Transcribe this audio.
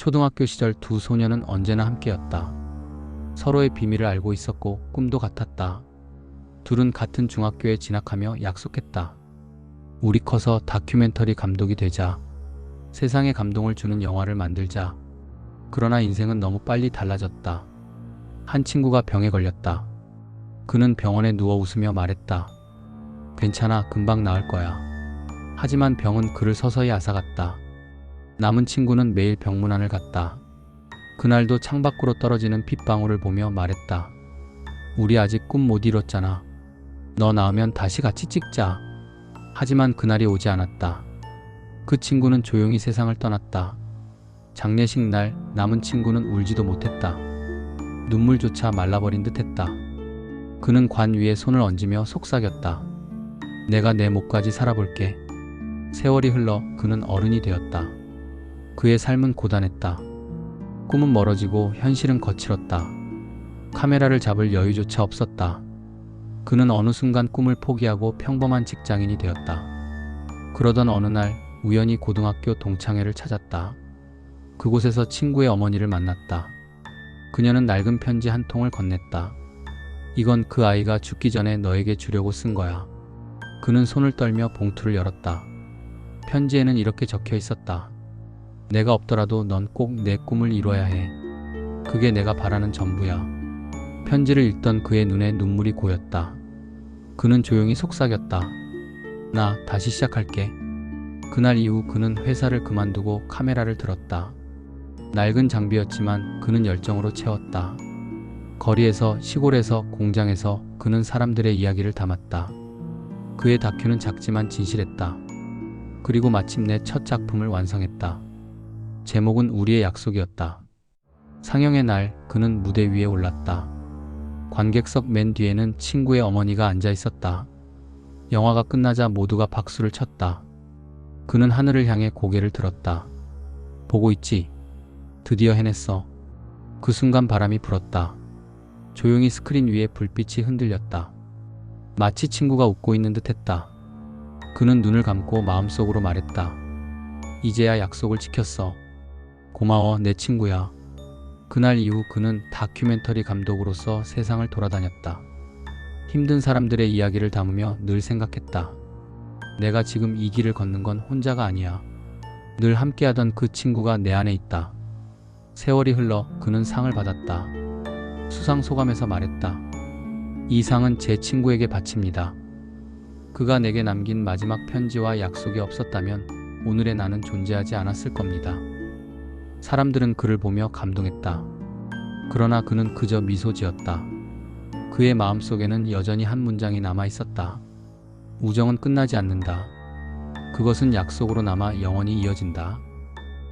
초등학교 시절 두 소녀는 언제나 함께였다. 서로의 비밀을 알고 있었고 꿈도 같았다. 둘은 같은 중학교에 진학하며 약속했다. 우리 커서 다큐멘터리 감독이 되자. 세상에 감동을 주는 영화를 만들자. 그러나 인생은 너무 빨리 달라졌다. 한 친구가 병에 걸렸다. 그는 병원에 누워 웃으며 말했다. 괜찮아, 금방 나을 거야. 하지만 병은 그를 서서히 앗아갔다. 남은 친구는 매일 병문안을 갔다. 그날도 창밖으로 떨어지는 핏방울을 보며 말했다. 우리 아직 꿈 못 이뤘잖아. 너 나으면 다시 같이 찍자. 하지만 그날이 오지 않았다. 그 친구는 조용히 세상을 떠났다. 장례식 날 남은 친구는 울지도 못했다. 눈물조차 말라버린 듯 했다. 그는 관 위에 손을 얹으며 속삭였다. 내가 내 목까지 살아볼게. 세월이 흘러 그는 어른이 되었다. 그의 삶은 고단했다. 꿈은 멀어지고 현실은 거칠었다. 카메라를 잡을 여유조차 없었다. 그는 어느 순간 꿈을 포기하고 평범한 직장인이 되었다. 그러던 어느 날 우연히 고등학교 동창회를 찾았다. 그곳에서 친구의 어머니를 만났다. 그녀는 낡은 편지 한 통을 건넸다. 이건 그 아이가 죽기 전에 너에게 주려고 쓴 거야. 그는 손을 떨며 봉투를 열었다. 편지에는 이렇게 적혀 있었다. 내가 없더라도 넌 꼭 내 꿈을 이뤄야 해. 그게 내가 바라는 전부야. 편지를 읽던 그의 눈에 눈물이 고였다. 그는 조용히 속삭였다. 나 다시 시작할게. 그날 이후 그는 회사를 그만두고 카메라를 들었다. 낡은 장비였지만 그는 열정으로 채웠다. 거리에서, 시골에서, 공장에서 그는 사람들의 이야기를 담았다. 그의 다큐는 작지만 진실했다. 그리고 마침내 첫 작품을 완성했다. 제목은 우리의 약속이었다. 상영의 날 그는 무대 위에 올랐다. 관객석 맨 뒤에는 친구의 어머니가 앉아 있었다. 영화가 끝나자 모두가 박수를 쳤다. 그는 하늘을 향해 고개를 들었다. 보고 있지? 드디어 해냈어. 그 순간 바람이 불었다. 조용히 스크린 위에 불빛이 흔들렸다. 마치 친구가 웃고 있는 듯 했다. 그는 눈을 감고 마음속으로 말했다. 이제야 약속을 지켰어. 고마워, 내 친구야. 그날 이후 그는 다큐멘터리 감독으로서 세상을 돌아다녔다. 힘든 사람들의 이야기를 담으며 늘 생각했다. 내가 지금 이 길을 걷는 건 혼자가 아니야. 늘 함께하던 그 친구가 내 안에 있다. 세월이 흘러 그는 상을 받았다. 수상 소감에서 말했다. 이 상은 제 친구에게 바칩니다. 그가 내게 남긴 마지막 편지와 약속이 없었다면 오늘의 나는 존재하지 않았을 겁니다. 사람들은 그를 보며 감동했다. 그러나 그는 그저 미소 지었다. 그의 마음속에는 여전히 한 문장이 남아 있었다. 우정은 끝나지 않는다. 그것은 약속으로 남아 영원히 이어진다.